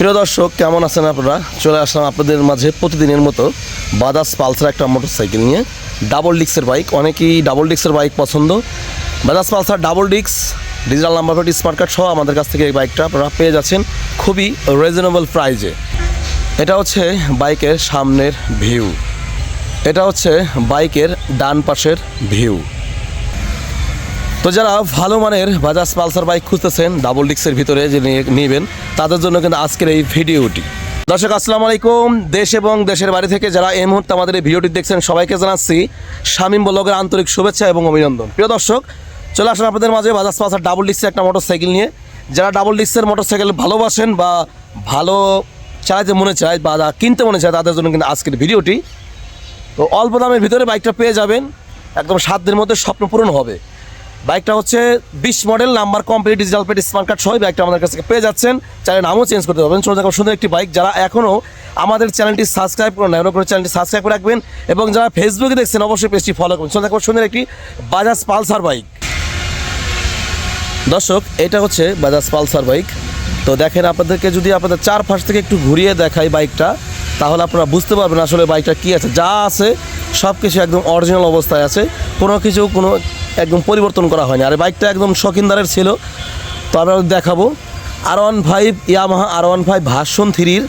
প্রিয় দর্শক, কেমন আছেন আপনারা? চলে আসলাম আপনাদের মাঝে প্রতিদিনের মতো বাজাজ পালসার একটা মোটরসাইকেল নিয়ে। ডাবল ডিক্সের বাইক অনেকেই ডাবল ডিক্সের বাইক পছন্দ। বাজাজ পালসার ডাবল ডিক্স digital number plate smart card সহ আমাদের কাছ থেকে এই বাইকটা আপনারা পেয়ে যাচ্ছেন খুবই রিজনেবল প্রাইজে এটা হচ্ছে বাইকের সামনের ভিউ এটা হচ্ছে বাইকের ডান পাশের ভিউ তো যারা ভালো মানের বাজাজ পালসার বাইক খুঁজতেছেন ডাবল ডিক্সের ভিতরে যে নেবেন, তাদের জন্য কিন্তু আজকের এই ভিডিওটি। দর্শক, আসসালামু আলাইকুম। দেশ এবং দেশের বাড়ি থেকে যারা এই মুহূর্তে আমাদের এই ভিডিওটি দেখছেন, সবাইকে জানাচ্ছি শামীম বলকের আন্তরিক শুভেচ্ছা এবং অভিনন্দন। প্রিয় দর্শক, চলে আসেন আপনাদের মাঝে বাজাজ পালসার ডাবল ডিক্সের একটা মোটরসাইকেল নিয়ে। যারা ডাবল ডিক্সের মোটরসাইকেল ভালোবাসেন বা ভালো চালাতে মনে চায় বা কিনতে মনে চায়, তাদের জন্য কিন্তু আজকের ভিডিওটি। তো অল্প দামের ভিতরে বাইকটা পেয়ে যাবেন। একদম সাত দিনের মধ্যে স্বপ্ন পূরণ হবে। বাইকটা হচ্ছে বিশ model, number complete digital plate smart card সহ বাইকটা আমাদের কাছে পেয়ে যাচ্ছেন। চাইলে নামও চেঞ্জ করতে পারবেন। চলে দেখো সুন্দর একটি বাইক যারা এখনও আমাদের চ্যানেলটি সাবস্ক্রাইব করে নেয় করে চ্যানেলটি সাবস্ক্রাইব করে রাখবেন এবং যারা ফেসবুকে দেখছেন, অবশ্যই পেজটি ফলো করবেন। চলে দেখো সুন্দর একটি বাজাজ পালসার বাইক দর্শক, এটা হচ্ছে বাজাজ পালসার বাইক তো দেখেন আপনাদেরকে যদি আপনাদের চার পাশ থেকে একটু ঘুরিয়ে দেখাই বাইকটা, তাহলে আপনারা বুঝতে পারবেন আসলে বাইকটা কী আছে। যা আছে সব কিছু একদম অরিজিনাল অবস্থায় আছে। কোনো কিছু, কোনো একদম পরিবর্তন করা হয়নি। আর বাইকটা একদম শকিনদারের ছিল। তো আমরা দেখাবো। R one five Yamaha R one five version থ্রির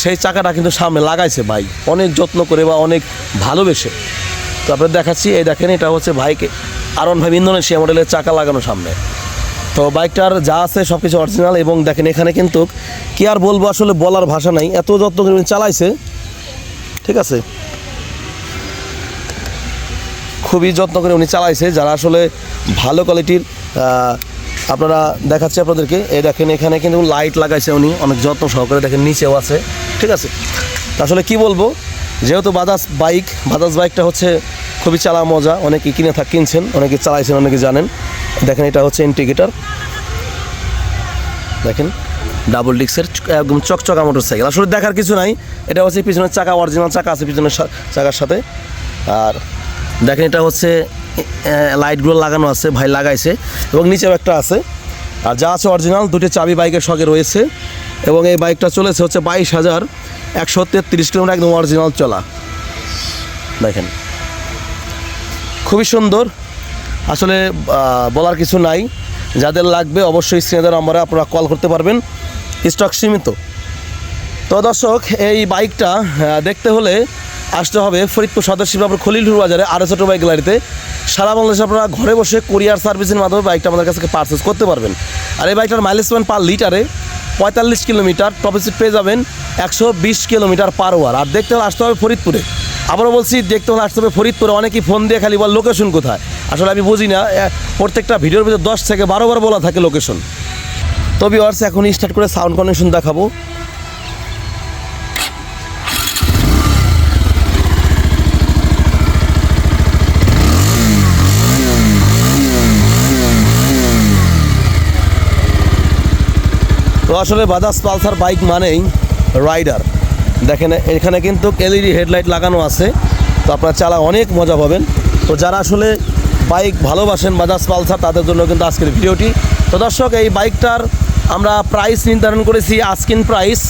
সেই চাকাটা কিন্তু সামনে লাগাইছে বাইক। অনেক যত্ন করে বা অনেক ভালোবেসে। তো আপনার দেখাচ্ছি, এই দেখেন, এটা হচ্ছে বাইকে আর ওয়ান ফাইভ ইন্দোনেশিয়া মডেলের চাকা লাগানো সামনে। তো বাইকটার যা আছে সব কিছু অরিজিনাল এবং দেখেন, এখানে কিন্তু কি আর বলব, আসলে বলার ভাষা নাই। এত যত্ন করে চালাইছে। ঠিক আছে? খুবই যত্ন করে উনি চালাইছে, যারা আসলে ভালো কোয়ালিটির আপনারা দেখাচ্ছি আপনাদেরকে। এই দেখেন, এখানে কিন্তু লাইট লাগাইছে উনি, অনেক যত্ন সহকারে দেখেন নিচেও আছে, ঠিক আছে? আসলে কি বলব, যেহেতু বাজাজ বাইক, বাজাজ বাইকটা হচ্ছে খুবই চালা মজা, অনেকে কিনে থাক, কিনছেন, অনেকে চালাইছেন, অনেকে জানেন। দেখেন, এটা হচ্ছে ইন্টিগ্রেটার দেখেন ডাবল ডিক্সের একদম চকচকা মোটর সাইকেল আসলে দেখার কিছু নাই, এটা হচ্ছে পিছনের চাকা অরিজিনাল চাকা আছে পিছনের চাকার সাথে। আর দেখেন এটা হচ্ছে লাইটগুলো লাগানো আছে, ভাই লাগাইছে। এবং নিচেও একটা আছে। আর যা আছে অরিজিনাল দুটি চাবি বাইকের সঙ্গে রয়েছে। এবং এই বাইকটা চলেছে হচ্ছে বাইশ হাজার একশো তেত্রিশ কিলোমিটার একদম অরিজিনাল চলা। দেখেন। খুবই সুন্দর। আসলে বলার কিছু নাই। যাদের লাগবে অবশ্যই স্ক্রিনের নাম্বারে আপনারা কল করতে পারবেন। স্টক সীমিত। তো দর্শক, এই বাইকটা দেখতে হলে আসতে হবে ফরিদপুর সদর শিবরাপুর খলিলপুর বাজারে আরও ছোটো বাইক গ্যালারিতে সারা বাংলাদেশে আপনারা ঘরে বসে কুরিয়ার সার্ভিসের মাধ্যমে বাইকটা আমাদের কাছ পারচেস করতে পারবেন। আর এই বাইকটার মাইলেজ পাবেন পার লিটারে পঁয়তাল্লিশ কিলোমিটার। টপ স্পিড পেয়ে যাবেন একশো বিশ কিলোমিটার পার ওয়ার আর দেখতে হলে আসতে হবে ফরিদপুরে। আবারও বলছি, দেখতে হলে আসতে হবে ফরিদপুরে। অনেকেই ফোন দিয়ে খালি বল লোকেশন কোথায়? আসলে আমি বুঝি না। প্রত্যেকটা ভিডিওর ভিতরে দশ থেকে বারো বার বলা থাকে লোকেশন তবে অর্স এখন স্টার্ট করে সাউন্ড কন্ডিশন দেখাবো। তো আসলে বাজাজ পালসার বাইক মানেই রাইডার। দেখেন, এখানে কিন্তু এলইডি হেডলাইট লাগানো আছে। তো আপনার চালা অনেক মজা পাবেন। তো যারা আসলে বাইক ভালোবাসেন বাজাজ পালসার, তাদের জন্য কিন্তু আজকের ভিডিওটি। তো দর্শক, এই বাইকটার আমরা প্রাইস নির্ধারণ করেছি আস্কিন প্রাইস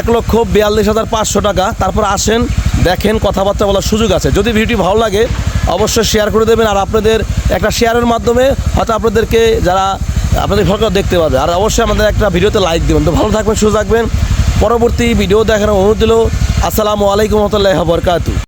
এক লক্ষ বিয়াল্লিশ হাজার পাঁচশো টাকা। তারপর আসেন, দেখেন, কথাবার্তা বলার সুযোগ আছে। যদি ভিডিওটি ভালো লাগে, অবশ্যই শেয়ার করে দেবেন। আর আপনাদের একটা শেয়ারের মাধ্যমে হয়তো আপনাদেরকে যারা আপনাদের ফটো দেখতে পাবে আর অবশ্যই আমাদের একটা ভিডিওতে লাইক দেবেন। তো ভালো থাকবেন সুযোগ থাকবেন। পরবর্তী ভিডিও দেখানোর অনুরোধ দিল আসসালামু আলাইকুম রহমতুল্লাহ বরকাতু